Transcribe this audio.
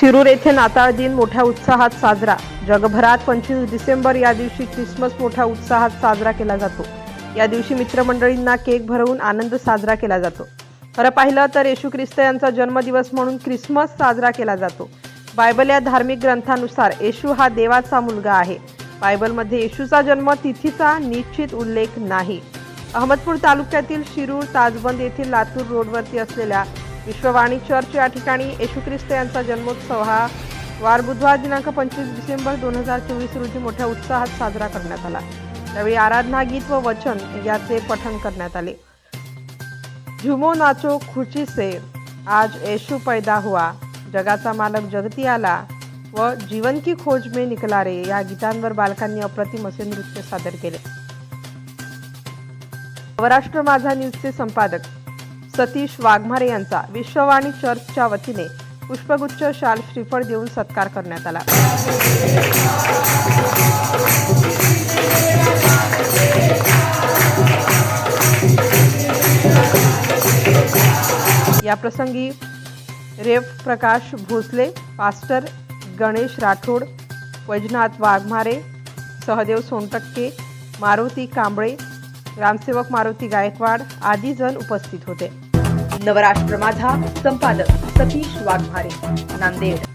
शिरूर येथे नाताळ दिन मोठ्या उत्साहात साजरा. जगभरात पंचवीस डिसेंबर या दिवशी ख्रिसमस मोठ्या उत्साहात साजरा केला जातो. या दिवशी मित्रमंडळींना केक भरवून आनंद साजरा केला जातो. खरं पाहिलं तर येशू ख्रिस्त यांचा जन्मदिवस म्हणून ख्रिसमस साजरा केला जातो. बायबल या धार्मिक ग्रंथानुसार येशू हा देवाचा मुलगा आहे. बायबलमध्ये येशूचा जन्म तिथीचा निश्चित उल्लेख नाही. अहमदपूर तालुक्यातील शिरूर ताजबंद येथील लातूर रोडवरती असलेल्या विश्ववाणी चर्च या ठिकाणी येशू ख्रिस्त यांचा जन्मोत्सव हा वार बुधवार दिनांक पंचवीस डिसेंबर दोन हजार चोवीस रोजी मोठ्या उत्साहात साजरा करण्यात आला. त्यावेळी आराधना गीत व वचन याचे पठण करण्यात आले. झुमो नाचो खुची से आज येशू पैदा हुआ. जगाचा मालक जगती आला व जीवन की खोज में निकला रे या गीतांवर बालकांनी अप्रतिम असे नृत्य सादर केले. महाराष्ट्र माझा न्यूजचे संपादक सतीश वाघमारे यांचा विश्ववाणी चर्चच्या वतीने पुष्पगुच्छ शाल श्रीफळ देऊन सत्कार करण्यात आला. या प्रसंगी रेव प्रकाश भोसले पास्टर गणेश राठोड वैजनाथ वाघमारे सहदेव सोनटक्के मारुती कांबळे ग्रामसेवक मारुती गायकवाड आदी जण उपस्थित होते. नवराष्ट्र माझा संपादक सतीश वाघमारे नांदेड.